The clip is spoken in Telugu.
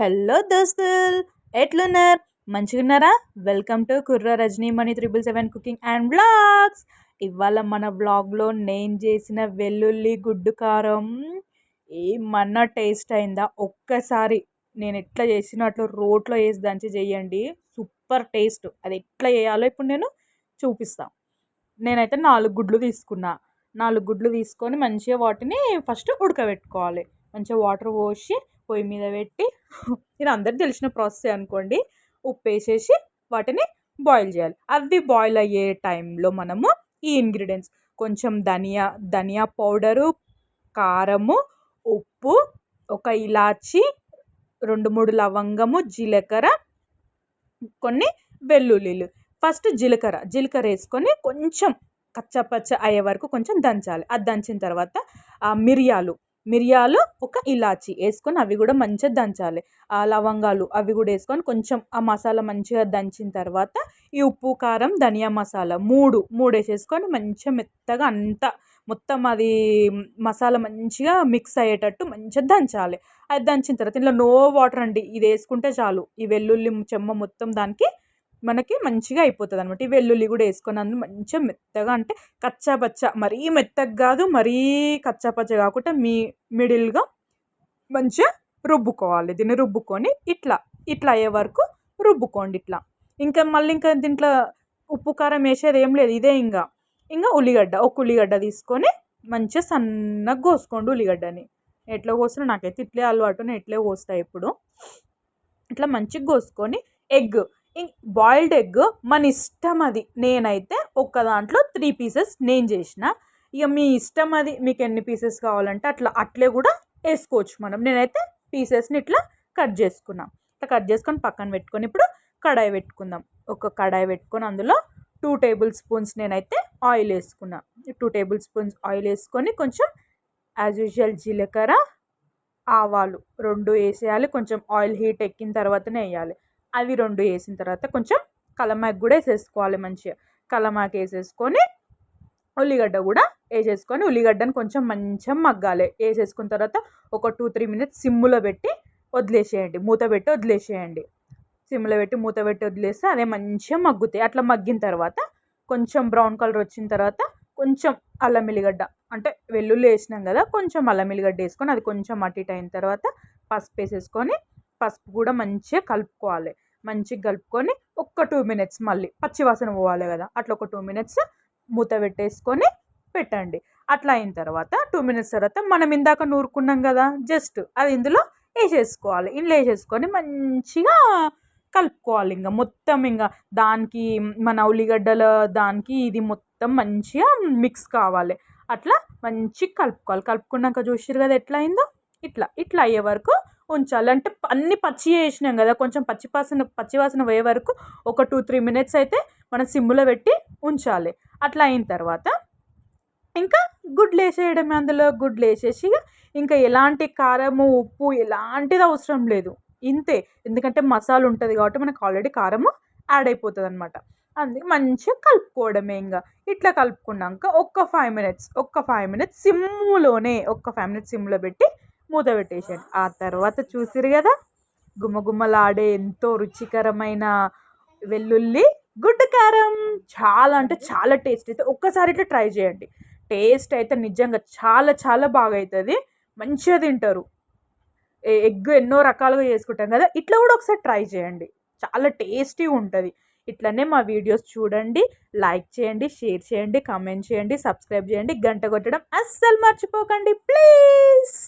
హలో దోస్తుల్ ఎట్లున్నారు? మంచిగున్నారా welcome to Kurra Rajani Mani triple seven cooking and blogs ఇవాళ మన బ్లాగ్లో నేను చేసిన వెల్లుల్లి గుడ్డు కారం. ఏమన్నా టేస్ట్ అయిందా? ఒక్కసారి నేను ఎట్లా చేసినా అట్లా రోట్లో వేసి దంచి చేయండి. Super taste. అది ఎట్లా చేయాలో ఇప్పుడు నేను చూపిస్తాను నేనైతే నాలుగు గుడ్లు తీసుకున్నా. నాలుగు గుడ్లు తీసుకొని మంచిగా వాటిని ఫస్ట్ ఉడకబెట్టుకోవాలి. మంచిగా వాటర్ పోసి పొయ్యి మీద పెట్టి ఇది అందరికి తెలిసిన ప్రాసెస్ అనుకోండి. ఉప్పు వేసేసి వాటిని బాయిల్ చేయాలి. అవి బాయిల్ అయ్యే టైంలో మనము ఈ ఇంగ్రీడియంట్స్ కొంచెం ధనియా ధనియా పౌడరు కారము ఉప్పు ఒక ఇలాచి రెండు మూడు లవంగము జీలకర్ర కొన్ని వెల్లుల్లిలు. ఫస్ట్ జీలకర్ర జీలకర్ర వేసుకొని కొంచెం కచ్చపచ్చ అయ్యే వరకు కొంచెం దంచాలి. అది దంచిన తర్వాత మిరియాలు మిరియాలు ఒక ఇలాచి వేసుకొని అవి కూడా మంచిగా దంచాలి. ఆ లవంగాలు అవి కూడా వేసుకొని కొంచెం ఆ మసాలా మంచిగా దంచిన తర్వాత ఈ ఉప్పు కారం ధనియా మసాలా మూడు మూడు వేసేసుకొని మంచిగా మెత్తగా అంతా మొత్తం అది మసాలా మంచిగా మిక్స్ అయ్యేటట్టు మంచిగా దంచాలి. అది దంచిన తర్వాత ఇందులో నో వాటర్ అండి. ఇది వేసుకుంటే చాలు. ఈ వెల్లుల్లి చెమ్మ మొత్తం దానికి మనకి మంచిగా అయిపోతుంది అనమాట ఈ వెల్లుల్లి కూడా వేసుకొని అందులో మంచిగా మెత్తగా అంటే కచ్చాపచ్చ మరీ మెత్తగా కాదు మరీ కచ్చాపచ్చ కాకుండా మీ మిడిల్గా మంచిగా రుబ్బుకోవాలి. దీన్ని రుబ్బుకొని ఇట్లా ఇట్లా అయ్యే వరకు రుబ్బుకోండి ఇట్లా. ఇంకా మళ్ళీ ఇంకా దీంట్లో ఉప్పు కారం వేసేది ఏం లేదు ఇదే ఇంకా ఇంకా ఉల్లిగడ్డ ఒక ఉల్లిగడ్డ తీసుకొని మంచిగా సన్నగా కోసుకోండి ఉల్లిగడ్డని. ఎట్లా కోసినా నాకైతే ఇట్లే అలవాటు నేను ఇట్లే ఇప్పుడు ఇట్లా మంచిగా కోసుకొని ఎగ్ బాయిల్డ్ ఎగ్ మన ఇష్టం అది. నేనైతే ఒక్క దాంట్లో త్రీ పీసెస్ నేను చేసిన. ఇక మీ ఇష్టం అది మీకు ఎన్ని పీసెస్ కావాలంటే అట్లా అట్లే కూడా వేసుకోవచ్చు మనం. నేనైతే పీసెస్ని ఇట్లా కట్ చేసుకున్నాం. ఇట్లా కట్ చేసుకొని పక్కన పెట్టుకొని ఇప్పుడు కడాయి పెట్టుకుందాం. ఒక కడాయి పెట్టుకొని అందులో టూ టేబుల్ స్పూన్స్ నేనైతే ఆయిల్ వేసుకున్నా. టూ టేబుల్ స్పూన్స్ ఆయిల్ వేసుకొని కొంచెం యాజ్ యూజువల్ జీలకర్ర ఆవాలు రెండు వేసేయాలి. కొంచెం ఆయిల్ హీట్ ఎక్కిన తర్వాతనే వేయాలి. అవి రెండు వేసిన తర్వాత కొంచెం కలమాకి కూడా వేసేసుకోవాలి మంచిగా. కలమాకు వేసేసుకొని ఉల్లిగడ్డ కూడా వేసేసుకొని ఉల్లిగడ్డను కొంచెం మంచిగా మగ్గాలి. వేసేసుకున్న తర్వాత ఒక టూ త్రీ మినిట్స్ సిమ్ములో పెట్టి వదిలేసేయండి. మూత పెట్టి వదిలేసేయండి. సిమ్లో పెట్టి మూత పెట్టి వదిలేస్తే అదే మంచిగా మగ్గుతాయి. అట్లా మగ్గిన తర్వాత కొంచెం బ్రౌన్ కలర్ వచ్చిన తర్వాత కొంచెం అల్లం ఎల్లిగడ్డ అంటే వెల్లుల్లి వేసినాం కదా కొంచెం అల్లం ఎల్లిగడ్డ వేసుకొని అది కొంచెం అటు ఇటు అయిన తర్వాత పసుపు వేసేసుకొని పసుపు కూడా మంచిగా కలుపుకోవాలి. మంచిగా కలుపుకొని ఒక్క టూ మినిట్స్ మళ్ళీ పచ్చివాసన పోవాలి కదా అట్లా ఒక టూ మినిట్స్ మూత పెట్టేసుకొని పెట్టండి. అట్లా అయిన తర్వాత టూ మినిట్స్ తర్వాత మనం ఇందాక నూరుకున్నాం కదా జస్ట్ అది ఇందులో వేసేసుకోవాలి. ఇందులో వేసేసుకొని మంచిగా కలుపుకోవాలి ఇంకా. మొత్తం ఇంకా దానికి మన ఉల్లిగడ్డల దానికి ఇది మొత్తం మంచిగా మిక్స్ కావాలి. అట్లా మంచిగా కలుపుకోవాలి. కలుపుకున్నాక చూసారు కదా ఎట్లా అయిందో? ఇట్లా. ఇట్లా అయ్యే వరకు ఉంచాలి. అంటే అన్ని పచ్చి వేసినాం కదా కొంచెం పచ్చి వాసన పచ్చి వాసన పోయే వరకు ఒక టూ త్రీ మినిట్స్ అయితే మనం సిమ్లో పెట్టి ఉంచాలి. అట్లా అయిన తర్వాత ఇంకా గుడ్లు వేసేయడమే అందులో. గుడ్లు వేసేసి ఇంకా ఎలాంటి కారము ఉప్పు ఎలాంటిది అవసరం లేదు. ఇంతే. ఎందుకంటే మసాలా ఉంటుంది కాబట్టి మనకు ఆల్రెడీ కారము యాడ్ అయిపోతుంది అనమాట అందుకే మంచిగా కలుపుకోవడమే ఇంకా ఇట్లా కలుపుకున్నాక ఒక్క ఫైవ్ మినిట్స్ ఒక్క ఫైవ్ మినిట్స్ సిమ్లోనే ఒక్క ఫైవ్ మినిట్స్ సిమ్లో పెట్టి మూత పెట్టేసాను ఆ తర్వాత చూసిరు కదా గుమ్మగుమ్మలాడే ఎంతో రుచికరమైన వెల్లుల్లి గుడ్డు కారం. చాలా అంటే చాలా టేస్ట్ అయితే ఒక్కసారి ఇట్లా ట్రై చేయండి. టేస్ట్ అయితే నిజంగా చాలా చాలా బాగా అవుతుంది మంచిగా తింటారు. ఎగ్ ఎన్నో రకాలుగా చేసుకుంటాం కదా ఇట్లా కూడా ఒకసారి ట్రై చేయండి. చాలా టేస్టీ ఉంటుంది. ఇట్లనే మా వీడియోస్ చూడండి లైక్ చేయండి షేర్ చేయండి కామెంట్ చేయండి సబ్స్క్రైబ్ చేయండి గంట కొట్టడం అస్సలు మర్చిపోకండి ప్లీజ్!